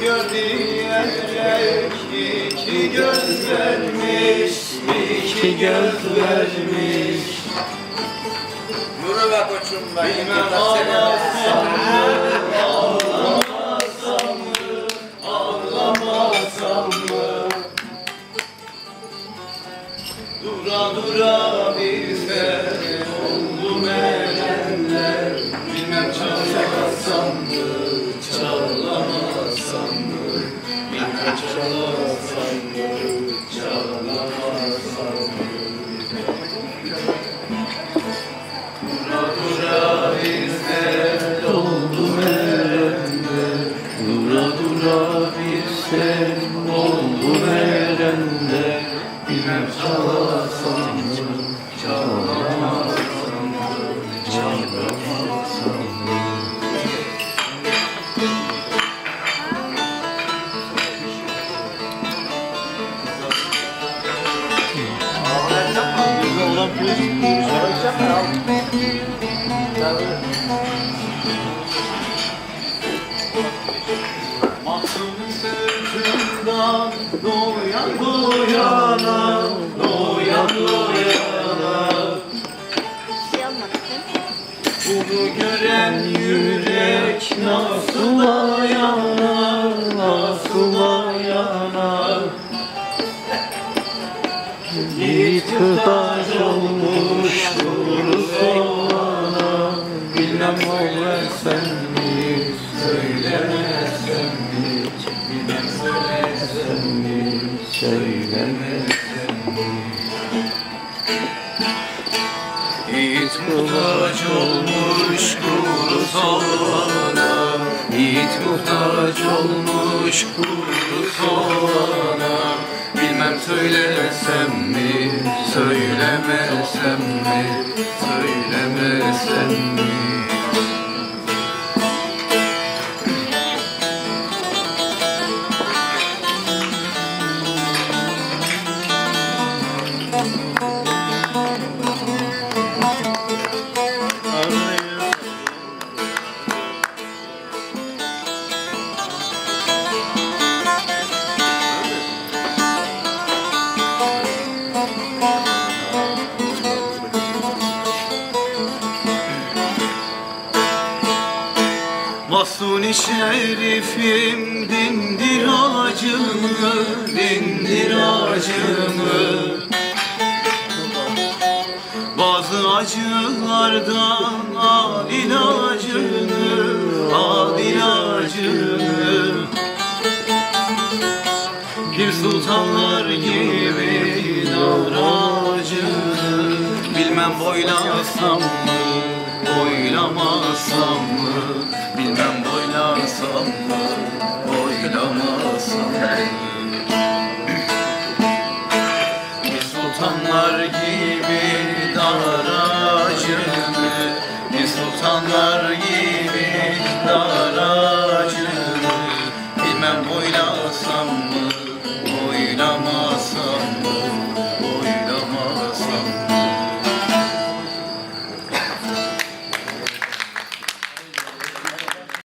gör diyerek iki göz vermiş, iki göz vermiş. Yürü be koçum ben. Bilmem ağlasam mı, ağlamasam mı, ağlamasam mı? Dura dura bize oldu erenler Bilmem çalasam mı, erenler Bilmem çalasam mı, gören yürek nasıl ayanar, nasıl ayanar Yiğit kırtaç olmuş kuru soğana Bilmem söylesem mi, söylemesem mi Bilmem söylesem mi, söylemesem mi Yiğit muhtaç olmuş kuru soğana Yiğit muhtaç olmuş kuru soğana söylesem mi, söylemesem mi, söylemesem mi Masuni şerifim dindir acımı, dindir acımı Bazı acılardan al ilacını, al ilacını Bir sultanlar gibi daracını Bilmem boylasam mı, boylamasam mı mı Bir sultanlar gibi daracını Bir sultanlar gibi daracını